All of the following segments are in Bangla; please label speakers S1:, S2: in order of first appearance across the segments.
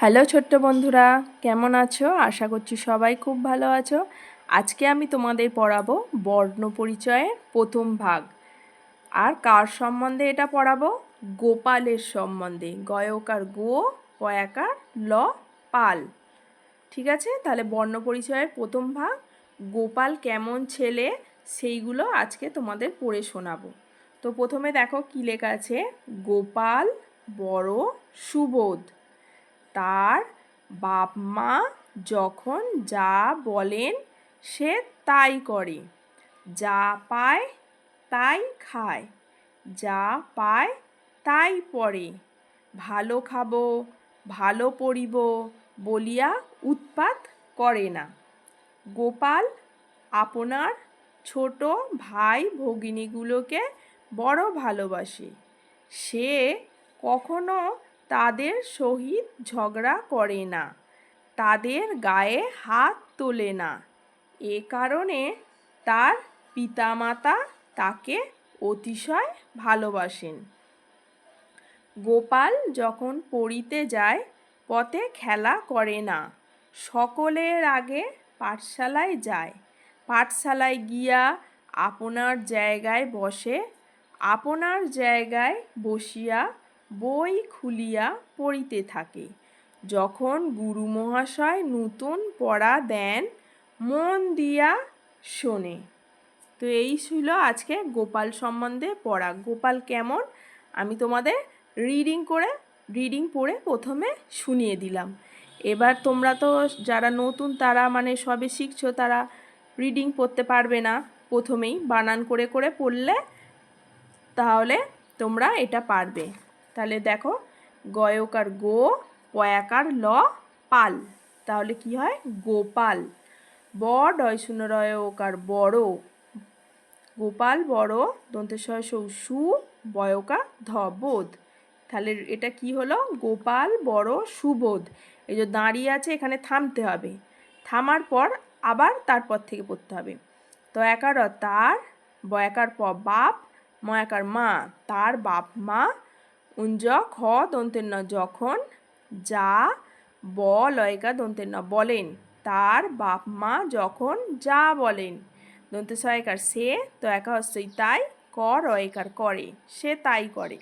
S1: হ্যালো ছোট্ট বন্ধুরা, কেমন আছো? আশা করছি সবাই খুব ভালো আছো। আজকে আমি তোমাদের পড়াবো বর্ণ পরিচয়ের প্রথম ভাগ। আর কার সম্বন্ধে এটা পড়াবো? গোপালের সম্বন্ধে। গয়কার গো কয়াকার ল, পাল। ঠিক আছে? তাহলে বর্ণ পরিচয়ের প্রথম ভাগ, গোপাল কেমন ছেলে, সেইগুলো আজকে তোমাদের পড়ে শোনাবো। তো প্রথমে দেখো কী লেখা আছে? গোপাল বড় সুবোধ। তার বাপ মা যখন যা বলেন সে তাই করে। যা পায় তাই খায়, যা পায় তাই পড়ে। ভালো খাব, ভালো পড়িব বলিয়া উৎপাত করে না। গোপাল আপনার ছোট ভাই ভগিনীগুলোকে বড় ভালোবাসে। সে কখনো তাদের সহিত ঝগড়া করে না, তাদের গায়ে হাত তোলে না। এ কারণে তার পিতামাতা তাকে অতিশয় ভালোবাসেন। গোপাল যখন পড়িতে যায়, পথে খেলা করে না। সকলের আগে পাঠশালায় যায়। পাঠশালায় গিয়া আপনার জায়গায় বসে, আপনার জায়গায় বসিয়া বই খুলিয়া পড়িতে থাকে। যখন গুরু মহাশয় নতুন পড়া দেন, মন দিয়া শোনে। তো এই ছিল আজকে গোপাল সম্বন্ধে পড়া। গোপাল কেমন? আমি তোমাদের রিডিং করে রিডিং পড়ে প্রথমে শুনিয়ে দিলাম। এবার তোমরা তো যারা নতুন, তারা মানে সবে শিখছো, তারা রিডিং পড়তে পারবে না। প্রথমেই বানান করে করে পড়লে তাহলে তোমরা এটা পারবে। তাহলে দেখো গয়কার গো পয়াকার ল, পাল। তাহলে কি হয়? গোপাল। ব ডয় শূন্য রয় ওকার বড়। গোপাল, বড়, দন্তেশ্বর, সৌ, সু, বয়কা ধ বোধ তাহলে এটা কি হলো? গোপাল, বড়, সুবোধ। এই যে দাঁড়িয়ে আছে, এখানে থামতে হবে। থামার পর আবার তারপর থেকে পড়তে হবে। তো একার তার, বয়াকার প বাপ ময়াকার মা। তার বাপ মা উঞ্জ খ দন্তের ন যখন যা ব লয়কা দন্তের ন বলেন। তার বাপ মা যখন যা বলেন। দন্তে সয়কার সে, তো একা হস্যই তাই ক রয়কার করে, সে তাই করে।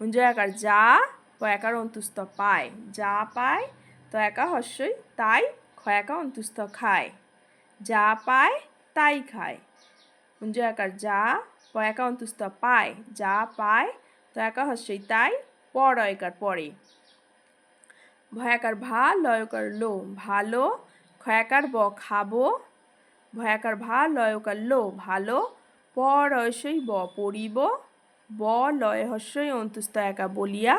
S1: উঞ্জ একার যা প একার অন্তুস্ত পায়। যা পায়, তো একা হস্যই তাই খ একা অন্তুস্ত খায়। যা পায়, তাই খায়। উঞ্জ একার যা প একা অন্তুস্ত পায়। যা পায় তো একা হস্যই তাই, পরয়কার পরে। ভয়াকার ভা লয়কার লো, ভালো, ক্ষয়াকার ব, খাব। ভয়াকার ভা লয়কার লো, ভালো, পরয়সই ব, পড়িব। ব, লয় হস্যই অন্তুস্ত একা বলিয়া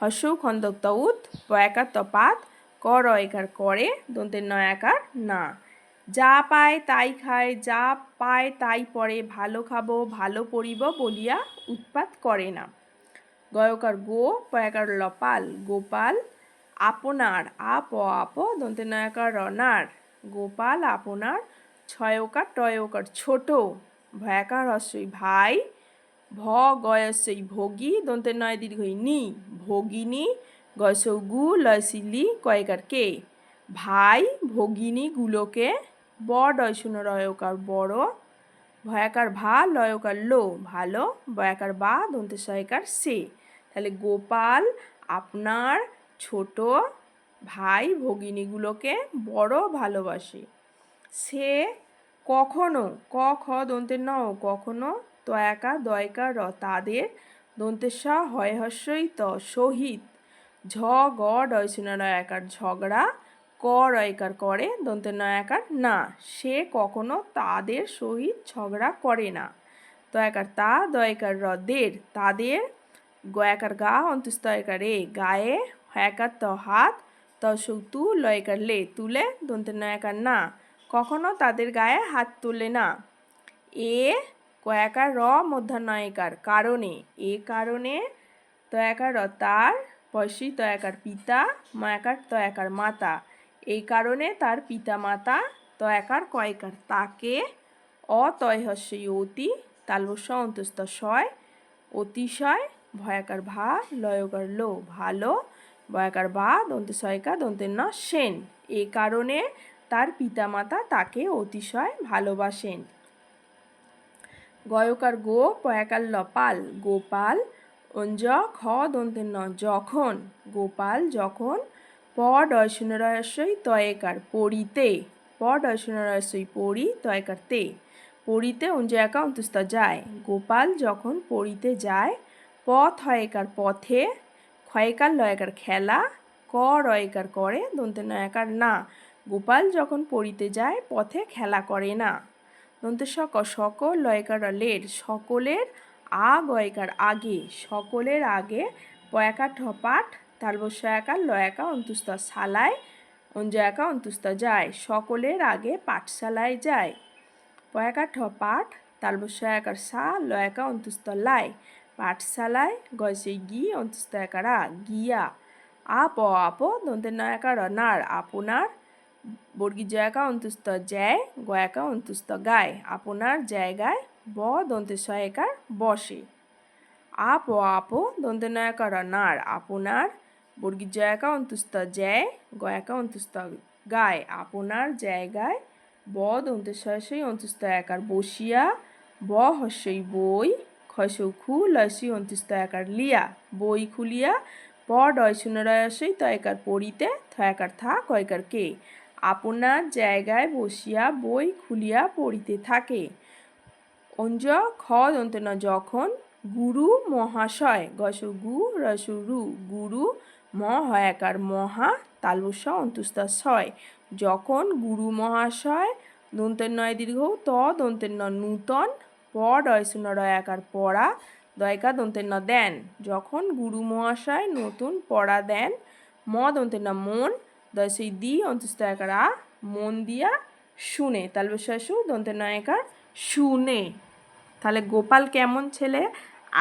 S1: হস্য খন্দক তউত পয়াকার তপাত ক রয়কার করে, দন্তের নয়াকার না। যা পায় তাই খায়, যা পায় তাই পরে, ভালো খাব, ভালো পড়িব বলিয়া উৎপাত করে না। গয়কার গো, পয়াকার লপাল, গোপাল, আপনার, আপ আপ দন্তে নয়াকার রনার গোপাল, আপনার, ছয়কার, টয়কার, ছোট, ভয়াকার হস্যই ভাই, ভ গয়সই ভোগী দন্তে নয় দীর্ঘই নি, ভগিনী, গয়সৌ গু, লয়সিলি, কয়কার কে, ভাই ভগিনীগুলোকে ব ডয় শূন্য রয়কার বড়, ভয়াকার ভা, লয়কার লো, ভালো, বয়াকার বা দন্তে সয়কার সে। তাহলে গোপাল আপনার ছোট ভাই ভগিনীগুলোকে বড় ভালোবাসে। সে কখনো ক খ দন্তের ন কখনো তয়াকা দয়কা র, তাদের দন্তেশ্বর হয় হস্যই ত, সহিত ঝ, গ ডয়সুনা রয়াকার ঝগড়া, ক রয়কার করে, দন্তের নয়াকার না। সে কখনো তাদের সহিত ঝগড়া করে না। তয়াকার তা, দয়কার র, দের, তাদের গয়াকার গা অন্তস্তয়কার এ গায়ে হয়াকার ত হাত ত তু লয়কার লে তুলে দন্তের নয়াকার না কখনো তাদের গায়ে হাত তুলে না এ কয়াকার র মধ্যাহ্নয়কার কারণে এ কারণে তয়াকার র তার পয়সী তয়াকার পিতা ময়াকার তয়াকার মাতা এই কারণে তার পিতা মাতা তয়াকার কয়কার তাকে অতয়হস্যই অতি তালবস্য অন্তস্থ শয় অতিশয় ভয়াকার ভা, লয়কার লো, ভালো। ভয়াকার বা, দন্তে সয়কা দন্তের ন, সেন। এ কারণে তার পিতামাতা তাকে অতিশয় ভালোবাসেন। গয়কার গো, পয়াকার লপাল, গোপাল, অঞ্জ, খ দন্তের ন, যখন। গোপাল যখন প ডয়শূন্যরহস্যই তয়েকার, পড়িতে। প ডয়শূন্যরহস্যই পড়ি, তয়েকার তে। পড়িতে অঞ্জ একা অন্তুস্তা যায়। গোপাল যখন পড়িতে যায় পথ হয়েকার পথে ক্ষয়কার লয়কার খেলা, ক রয়কার করে, দন্তে নয়কার না। গোপাল যখন পড়িতে যায়, পথে খেলা করে না। দন্তে সক সকল লয়কার লের, সকলের আ গয়কার আগে, সকলের আগে পয়াকার ঠপাট তালবস্যাকার লয়াকা অন্তুস্ত সালায় অঞ্জয়াকা অন্তুস্ত যায়, সকলের আগে পাঠশালায় যায়। পয়াকার ঠপাট তালবস্যাকার সা লয়াকা অন্তুস্ত লাই। পাঠশালায় গয়সে গি অন্তুস্ত একারা গিয়া, আপ আপ দন্তের নয়াকার নার আপনার বর্গী জয়াকা অন্তুস্ত জ্যায়, গয়াকা, অন্তুস্ত গায়, আপনার জায়গায় ব দন্তে সহায়কার বসে। আপ আপ দন্তে নয়াকার নার আপনার বর্গী জয়াকা অন্তুস্ত জ্যায়, গয়াকা, অন্তুস্ত গায়, আপনার জায়গায় ব দন্তে সয়সই অন্তুস্ত একার বসিয়া, ব, হস্যই বই খসৌ খু লসই অন্তুস্ত একার লিয়া, বই খুলিয়া প ডয় শূন্য রয়সই তয়কার পড়িতে থয়াকার থা কয়কার কে। আপনার জায়গায় বসিয়া বই খুলিয়া পড়িতে থাকে। অঞ্জ খ দন্তে যখন গুরু মহাশয়, গস গু রস রু, গুরু ম হয়াকার মহা তালবস্য অন্তুস্ত ছয়। যখন গুরু মহাশয় দন্তের নয় দীর্ঘ, ত দন্তের নূতন প ডয় শূন্য রয়াকার পড়া দয়কা দন্তের ন দেন। যখন গুরু মহাশয় নতুন পড়া দেন ম দন্তের ন মন দশই দি অন্তস্থ একার আ, মন দিয়া শুনে। তালবস্যাসু দন্তের নয়কার শুনে। তাহলে গোপাল কেমন ছেলে?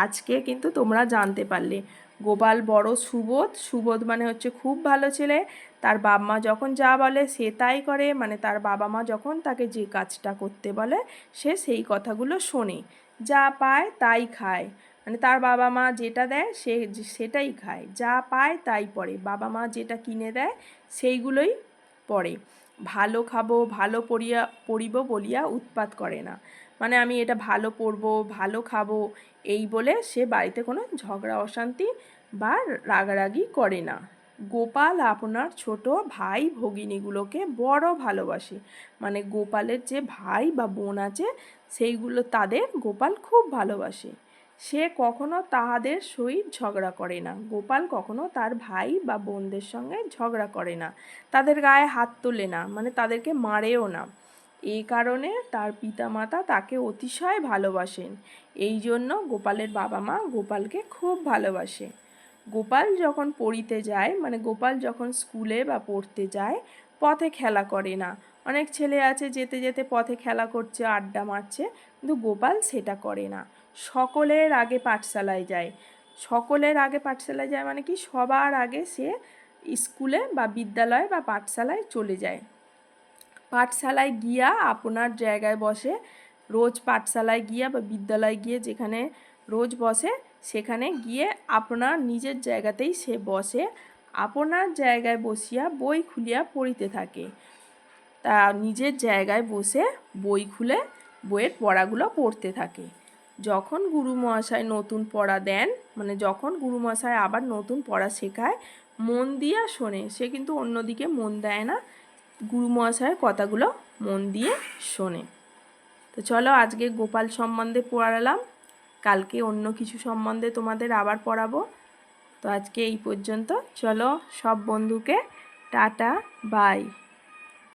S1: আজকে কিন্তু তোমরা জানতে পারলে। গোপাল বড় সুবোধ। সুবোধ মানে হচ্ছে খুব ভালো ছেলে। তার বাবা মা যখন যা বলে সে তাই করে। মানে তার বাবা মা যখন তাকে যে কাজটা করতে বলে, সে সেই কথাগুলো শোনে। যা পায় তাই খায়। মানে তার বাবা মা যেটা দেয় সে সেটাই খায়। যা পায় তাই পড়ে। বাবা মা যেটা কিনে দেয় সেইগুলোই পড়ে। ভালো খাব, ভালো পড়িয়া, পড়িব বলিয়া উৎপাত করে না। মানে আমি এটা ভালো পড়ব ভালো খাব, এই বলে সে বাড়িতে কোনো ঝগড়া, অশান্তি বা রাগারাগি করে না। গোপাল আপনার ছোট ভাই ভগিনীগুলোকে বড় ভালোবাসে। মানে গোপালের যে ভাই বা বোন আছে, সেইগুলো তাদের গোপাল খুব ভালোবাসে। সে কখনো তাহাদের সহিত ঝগড়া করে না। গোপাল কখনো তার ভাই বা বোনদের সঙ্গে ঝগড়া করে না। তাদের গায়ে হাত তোলে না। মানে তাদেরকে মারেও না। এই কারণে তার পিতামাতা তাকে অতিশয় ভালোবাসেন। এই জন্য গোপালের বাবা মা গোপালকে খুব ভালোবাসে। গোপাল যখন পড়িতে যায় মানে গোপাল যখন স্কুলে বা পড়তে যায়, পথে খেলা করে না। অনেক ছেলে আছে, যেতে যেতে পথে খেলা করছে, আড্ডা মারছে, কিন্তু গোপাল সেটা করে না। সকলের আগে পাঠশালায় যায়। সকলের আগে পাঠশালায় যায় মানে কি? সবার আগে সে স্কুলে বা বিদ্যালয় বা পাঠশালায় চলে যায়। পাঠশালায় গিয়া আপনার জায়গায় বসে, রোজ পাঠশালায় গিয়া বা বিদ্যালয় গিয়ে যেখানে রোজ বসে, সেখানে গিয়ে আপনার নিজের জায়গাতেই সে বসে, আপনার জায়গায় বসিয়া বই খুলিয়া পড়িতে থাকে। তা নিজের জায়গায় বসে বই খুলে বইয়ের পড়াগুলো পড়তে থাকে। যখন গুরু মহাশয় নতুন পড়া দেন মানে যখন গুরু মহাশয় আবার নতুন পড়া শেখায়, মন দিয়া শোনে। সে কিন্তু অন্যদিকে মন দেয় না। গুরু মহাশয়ের কথাগুলো মন দিয়ে শোনে। তো চলো আজকে গোপাল সম্বন্ধে পড়ালাম, কালকে অন্য কিছু সম্বন্ধে তোমাদের আবার পড়াবো। তো আজকে এই পর্যন্ত, চলো সব বন্ধুকে টাটা, বাই।